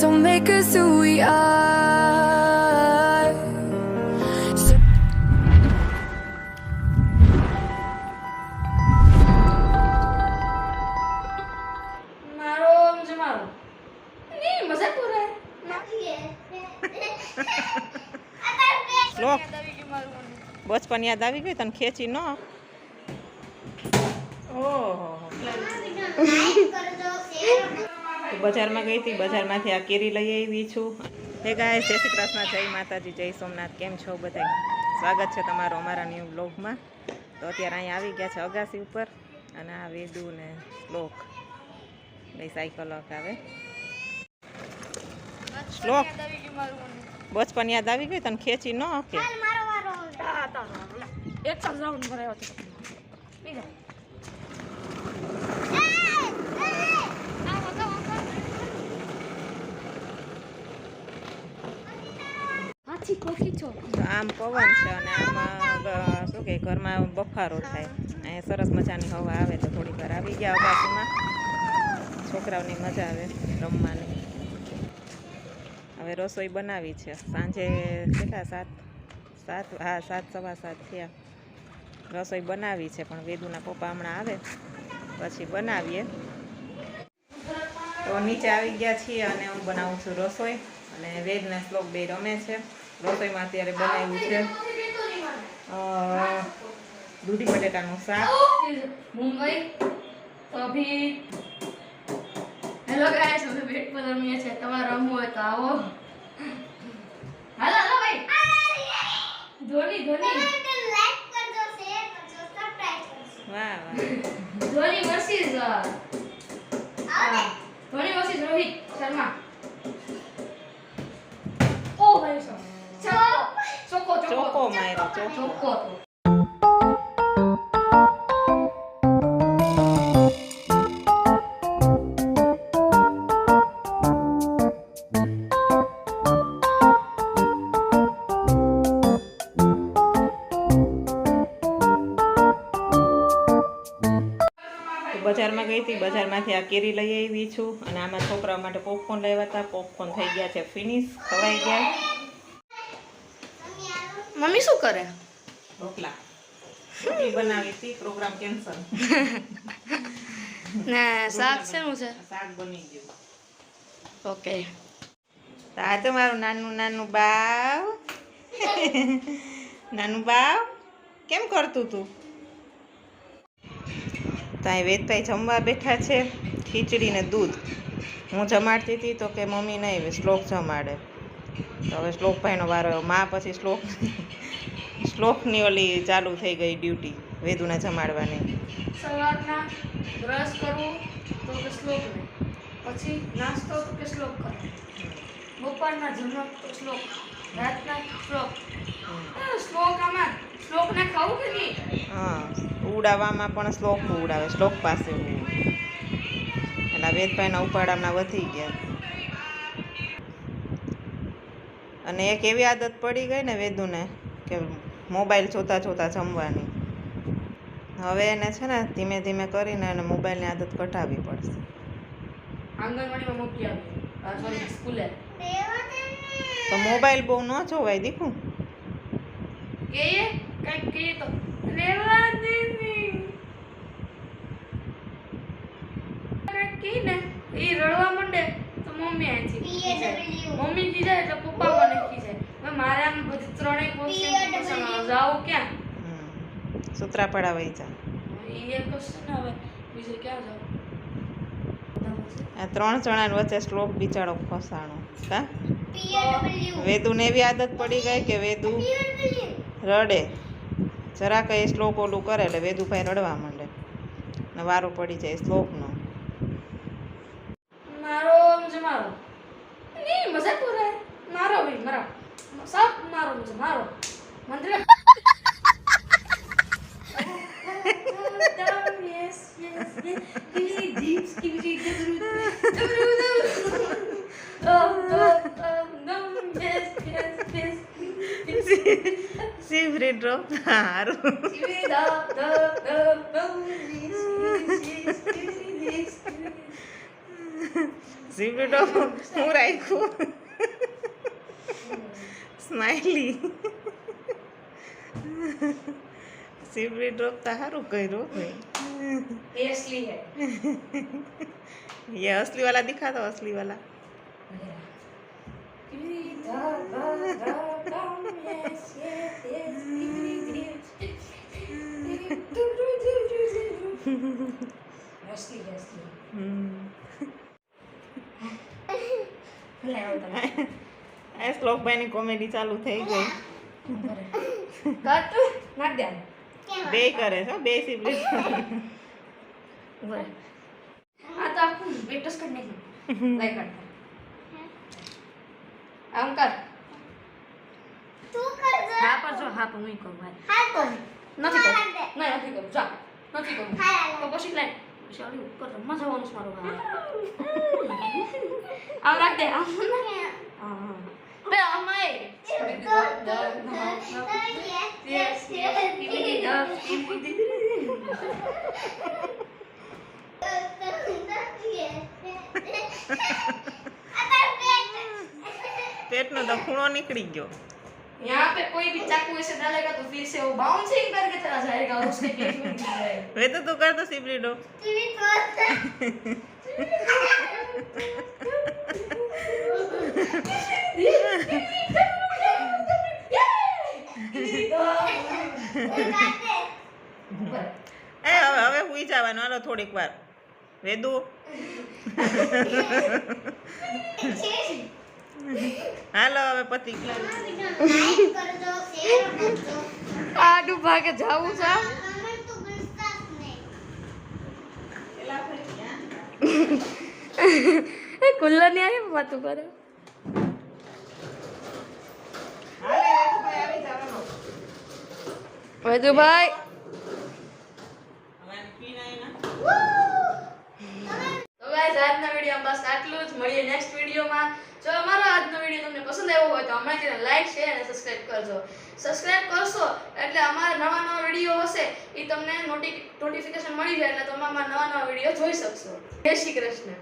don't make us who we are. So મારો આમ છે મારો. નહીં મજાક કરે શ્લોક દવી કે મારું મને. બચપન યાદ આવી ગઈ તને ખેંચી ન. ઓહો. તો બજારમાં ગઈ હતી બજારમાંથી આ કેરી લઈ આવી છું. હે ગાય જય શ્રી કૃષ્ણ જય માતાજી જય સોમનાથ. કેમ છો બધા સ્વાગત છે તમારું અમારા ન્યૂ બ્લોગમાં તો અત્યારે અહીં આવી ગયા છે અગાસી ઉપર અને આ વેદુ ને શ્લોક બે સાયકલ આવે. શ્લોક. બચપન યાદ આવી ગઈ તને? ખેંચી ન કે આ તારો ઓલા. એક રાઉન્ડ ભરાયો છે બીજો આવો, આવો, આવો. હાથી કોકી છો તો આમ પવન છે અને આમાં શું કે ઘરમાં બફારો થાય. અહીંયા સરસ મજાની હવા આવે તો થોડીક વાર આવી ગયા બાજુમાં છોકરાઓની મજા આવે રમવાની. હવે રસોઈ બનાવી છે. સાંજે કેટલા? સાત? સાત? હા, સાત, સવા સાત થયા. રસોઈ બનાવી છે, પણ વેદુના પપ્પા હમણાં આવે. પછી બનાવીએ. તો નીચે આવી ગયા છીએ અને હું બનાવું છું રસોઈ. અને વેદને શ્લોક બે રમે છે. રસોઈમાં અત્યારે બનાવ્યું છે. દૂધી બટેટાનું શાક. મુંબઈ. તો અભી હેલો ગાઈસ અમે બેટ પર રમીએ છે તમારે રમવું હોય તો આવો. હાલો હાલો ભાઈ. ધોની ધોની. વાહ વાહ. Dhoni versus Dhoni versus Rohit Sharma. તો બજારમાં ગઈ હતી. બજારમાંથી આ કેરી લઈ આવી છું. અને આમાં છોકરાઓ માટે પોપકોર્ન લેવા હતા પોપકોર્ન થઈ ગયા છે. ફિનિશ ખવાઈ ગયા. મમ્મી શું કરે? ઢોકલા. બનાવી હતી પ્રોગ્રામ કેન્સલ. ને શાક શેનું છે? શાક બની ગયું. ઓકે. તો આ તો મારું નાનું નાનું બાવ. નાનું બાવ કેમ કરતું તું? તો અહીં વેદભાઈ જમવા બેઠા છે ખીચડી ને દૂધ. હું જમાડતી હતી તો કે મમ્મી નહીં શ્લોક જમાડે. તો હવે શ્લોકભાઈનો વારો આવ્યો માં પછી શ્લોક શ્લોકની ઓલી ચાલુ થઈ ગઈ ડ્યુટી વેદુને જમાડવાની. સવારના બ્રશ કરવું તો કે શ્લોક પછી નાસ્તો તો કે શ્લોક કરો. બપોરના જમવા તો શ્લોક. રાતના શ્લોક. શ્લોક આમાં શ્લોક ખાવું કે નહીં? હા ઉડાવવામાં પણ શ્લોક ઉડાવે શ્લોક પાસે એટલે વેદભાઈના ઉપાડામાં વધી ગયા. અને એક એવી આદત પડી ગઈ ને વેદુને કે મોબાઈલ જોતાં જોતાં જમવાની. હવે એને છે ને ધીમે ધીમે કરીને એને મોબાઈલની આદત કઢાવવી પડશે. આંગણવાડીમાં મૂકી આવી સોરી સ્કૂલે. તો મોબાઈલ બહુ ન જોવાય દીકું. કહીએ કંઈક તો. રેવા દે ને. ને? એ રડવા માંડે. તો મમ્મી આવી. મમ્મી ખીજાય એટલે પપ્પા મને ખીજાય હવે મારે આમ બધી ત્રણેય ક્વેશ્ચન જાઉં ક્યાં. સૂત્રાપાડા વહી જા. એ એક ક્વેશ્ચન હવે. બીજે ક્યાં જાઉં? આ ત્રણ જણા વચ્ચે શ્લોક બિચારો ફસાણો. કા? વેદુને એવી આદત પડી ગઈ કે વેદુ રડે. જરા કઈ શ્લોક ઓલું કરે એટલે વેદુભાઈ રડવા માંડે. ને વારો પડી જાય શ્લોકનો. મારો આમ છે મારો. નહીં મજાક મારો ભાઈ મારો. સબ મારો છે મારો. Tamam yes yes yes. Dili jeeps gibi şeyde duruyor. Tamam tamam tamam yes yes yes. Sivri drop haru. Sivri drop drop drop yes yes yes yes. Sivri drop murai. Smiley. ઝીબ્રી drop તો સારું કર્યું ભાઈ ये असली है ये असली वाला दिखा दो असली वाला असली असली હમ લે આવો તમે આ શ્લોકભાઈની કોમેડી ચાલુ થઈ ગઈ કાટ નાખ દે આને. બે કરે છે હો, બે સિબ્લિંગ. આ તો આખું બેટસ કર નહીં લાઈ કર આમ કર હા પર જો હા પર હું ઈ કરું ભાઈ નથી કરું નહીં નથી કરું જા નથી કરું તો પછી લાઈ પછી ઉપર રમવા જવાનું છે મારું હા આવ રાખ દે આમ હા હા બે આમાં પેટનો તો ખૂણો નીકળી ગયો यहाँ पे कोई भी चाकू ऐसे डालेगा तो फिर से वो बाउंसिंग करके चला जाएगा और उसके पेट में गिर जाएगा હવે તો તું કરતો સીબરીડો એ, હવે હવે હુઈ જવાનું. હાલો, થોડીક વાર. વેદુ. હાલો, હવે પતિ આડું ભાગે જવું છે. કુલ્લરની આવી વાતું કરે? વેદુભાઈ તો ગાઈસ આજના વીડિયો બસ આટલું જ. મળીએ નેક્સ્ટ વિડીયોમાં જો અમારો આજનો વીડિયો તમને પસંદ આવ્યો હોય તો અમારી ચેનલ લાઈક શેર અને સબસ્ક્રાઇબ કરજો. સબસ્ક્રાઇબ કરશો એટલે અમારા નવા નવા વીડિયો હશે. એ તમને નોટિફિકેશન મળી જાય એટલે તમે અમારા નવા નવા વીડિયો જોઈ શકશો. જય શ્રી કૃષ્ણ.